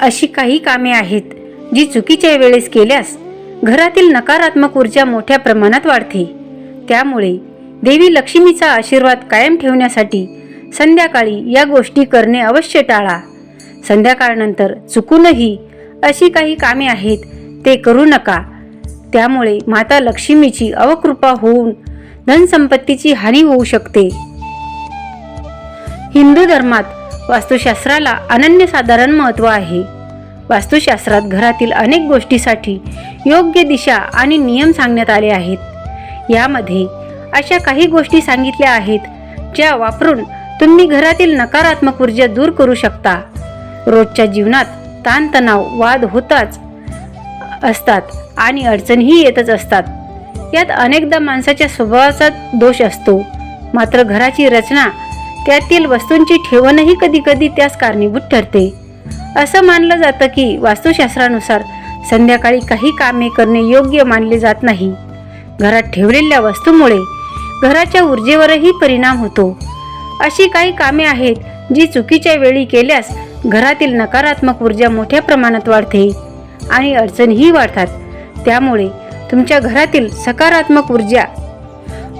अशी काही कामे आहेत जी चुकीच्या वेळेस केल्यास घरातील नकारात्मक ऊर्जा मोठ्या प्रमाणात वाढते. त्यामुळे देवी लक्ष्मीचा आशीर्वाद कायम ठेवण्यासाठी संध्याकाळी या गोष्टी करणे अवश्य टाळा. संध्याकाळनंतर चुकूनही अशी काही कामे आहेत ते करू नका. त्यामुळे माता लक्ष्मीची अवकृपा होऊन धनसंपत्तीची हानी होऊ शकते. हिंदू धर्मात वास्तुशास्त्राला अनन्यसाधारण महत्त्व आहे. वास्तुशास्त्रात घरातील अनेक गोष्टीसाठी योग्य दिशा आणि नियम सांगण्यात आले आहेत. यामध्ये अशा काही गोष्टी सांगितल्या आहेत ज्या वापरून तुम्ही घरातील नकारात्मक ऊर्जा दूर करू शकता. रोजच्या जीवनात ताणतणाव वाद होताच असतात आणि अडचणही येतच असतात. यात अनेकदा माणसाच्या स्वभावाचा दोष असतो. मात्र घराची रचना त्यातील वस्तूंची ठेवणही कधी कधी त्यास कारणीभूत ठरते. असं मानलं जातं की वास्तुशास्त्रानुसार संध्याकाळी काही कामे करणे योग्य मानले जात नाही. घरात ठेवलेल्या वस्तूमुळे घराच्या ऊर्जेवरही परिणाम होतो. अशी काही कामे आहेत जी चुकीच्या वेळी केल्यास घरातील नकारात्मक ऊर्जा मोठ्या प्रमाणात वाढते आणि अडचणीही वाढतात. त्यामुळे तुमच्या घरातील सकारात्मक ऊर्जा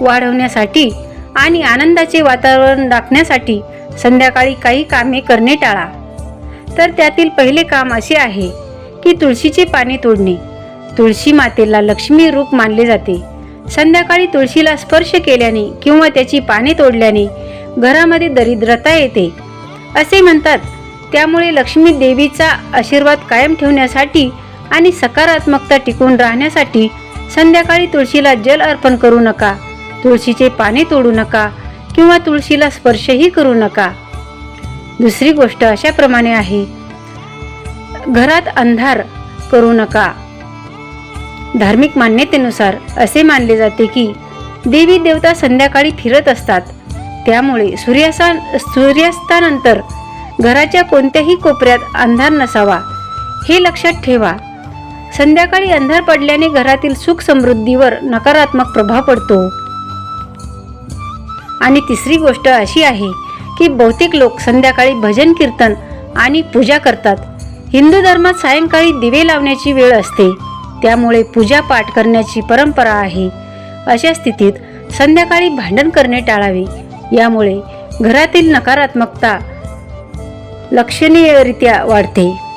वाढवण्यासाठी आणि आनंदाचे वातावरण राखण्यासाठी संध्याकाळी काही कामे करणे टाळा. तर त्यातील पहिले काम असे आहे की तुळशीचे पाने तोडणे. तुळशी मातेला लक्ष्मी रूप मानले जाते. संध्याकाळी तुळशीला स्पर्श केल्याने किंवा त्याची पाने तोडल्याने घरामध्ये दरिद्रता येते. असे म्हणतात त्यामुळे लक्ष्मी देवीचा आशीर्वाद कायम ठेवण्यासाठी आणि सकारात्मकता टिकून राहण्यासाठी संध्याकाळी तुळशीला जल अर्पण करू नका. तुळशीचे पाने तोडू नका किंवा तुळशीला स्पर्शही करू नका. दुसरी गोष्ट अशाप्रमाणे आहे. घरात अंधार करू नका. धार्मिक मान्यतेनुसार असे मानले जाते की देवी देवता संध्याकाळी फिरत असतात. त्यामुळे सूर्यासा सूर्यास्तानंतर घराच्या कोणत्याही कोपऱ्यात अंधार नसावा. हे लक्षात ठेवा. संध्याकाळी अंधार पडल्याने घरातील सुख समृद्धीवर नकारात्मक प्रभाव पडतो. आणि तिसरी गोष्ट अशी आहे की बहुतेक लोक संध्याकाळी भजन कीर्तन आणि पूजा करतात. हिंदू धर्मात सायंकाळी दिवे लावण्याची वेळ असते. त्यामुळे पूजा पाठ करण्याची परंपरा आहे. अशा स्थितीत संध्याकाळी भांडण करणे टाळावे. यामुळे घरातील नकारात्मकता लक्षणीयरित्या वाढते.